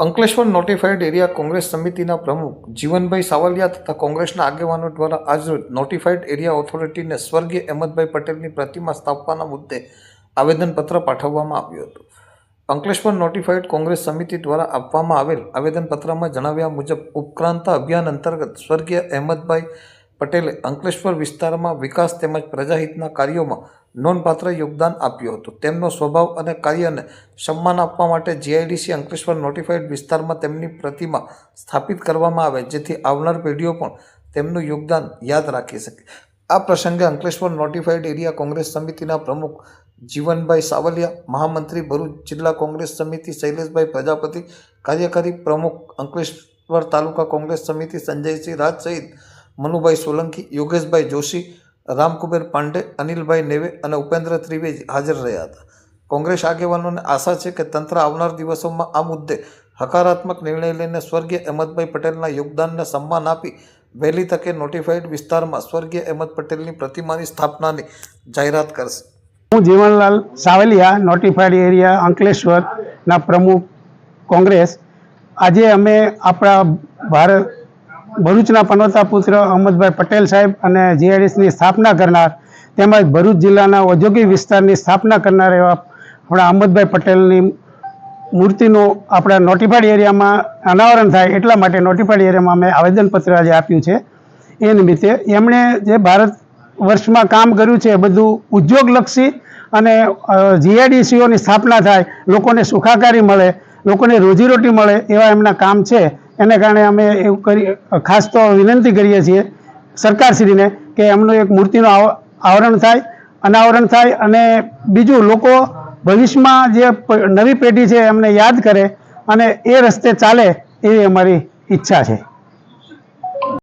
Ankleshwar notified area Congress સમિતિના પ્રમુખ જીવનભાઈ સાવલિયા તથા કોંગ્રેસના આગેવાનો દ્વારા આજરોજ નોટિફાઈડ એરિયા ઓથોરિટીને સ્વર્ગીય અહેમદભાઈ પટેલની પ્રતિમા સ્થાપવાના મુદ્દે આવેદનપત્ર પાઠવવામાં આવ્યું હતું. અંકલેશ્વર નોટિફાઈડ કોંગ્રેસ સમિતિ દ્વારા આપવામાં આવેલ આવેદનપત્રમાં જણાવ્યા મુજબ ઉપક્રાંત અભિયાન અંતર્ગત સ્વર્ગીય અહેમદભાઈ પટેલે અંકલેશ્વર વિસ્તારમાં વિકાસ તેમજ પ્રજાહિતના કાર્યોમાં નોંધપાત્ર યોગદાન આપ્યું હતું. તેમનો સ્વભાવ અને કાર્યને સન્માન આપવા માટે જીઆઈડીસી અંકલેશ્વર નોટિફાઈડ વિસ્તારમાં તેમની પ્રતિમા સ્થાપિત કરવામાં આવે, જેથી આવનાર પેઢીઓ પણ તેમનું યોગદાન યાદ રાખી શકે. આ પ્રસંગે અંકલેશ્વર નોટિફાઈડ એરિયા કોંગ્રેસ સમિતિના પ્રમુખ જીવનભાઈ સાવલિયા, મહામંત્રી ભરૂચ જિલ્લા કોંગ્રેસ સમિતિ શૈલેષભાઈ પ્રજાપતિ, કાર્યકારી પ્રમુખ અંકલેશ્વર તાલુકા કોંગ્રેસ સમિતિ સંજયસિંહ રાજ સહિત મનુભાઈ સોલંકી, યોગેશભાઈ જોશી, રામકુબેર પાંડે, અનિલભાઈ નેવે અને ઉપેન્દ્ર ત્રિવેદી હાજર રહ્યા હતા. કોંગ્રેસ આગેવાનોને આશા છે કે તંત્ર આવનાર દિવસોમાં આ મુદ્દે હકારાત્મક નિર્ણય લઈને સ્વર્ગીય અહેમદભાઈ પટેલના યોગદાનને સન્માન આપી વહેલી તકે નોટિફાઈડ વિસ્તારમાં સ્વર્ગીય અહેમદ પટેલની પ્રતિમાની સ્થાપનાની જાહેરાત કરશે. હું જીવનલાલ સાવલિયા નોટિફાઈડ એરિયા અંકલેશ્વરના પ્રમુખ કોંગ્રેસ. આજે અમે આપણા ભારત ભરૂચના પનોતા પુત્ર અહમદભાઈ પટેલ સાહેબ અને જીઆઈડીસની સ્થાપના કરનાર તેમજ ભરૂચ જિલ્લાના ઔદ્યોગિક વિસ્તારની સ્થાપના કરનાર એવા આપણા અહમદભાઈ પટેલની મૂર્તિનું આપણા નોટિફાઈડ એરિયામાં અનાવરણ થાય એટલા માટે નોટિફાઈડ એરિયામાં અમે આવેદનપત્ર આજે આપ્યું છે. એ નિમિત્તે એમણે જે ભારત વર્ષમાં કામ કર્યું છે એ બધું ઉદ્યોગલક્ષી અને જીઆઈડીસીઓની સ્થાપના થાય, લોકોને સુખાકારી મળે, લોકોને રોજીરોટી મળે એવા એમના કામ છે. એને કારણે અમે એવું કરી, ખાસ તો વિનંતી કરીએ છીએ સરકારશ્રીને કે એમનું એક મૂર્તિનું આવ- આવરણ થાય, અનાવરણ થાય અને બીજું લોકો ભવિષ્યમાં જે નવી પેઢી છે એમને યાદ કરે અને એ રસ્તે ચાલે એવી અમારી ઈચ્છા છે.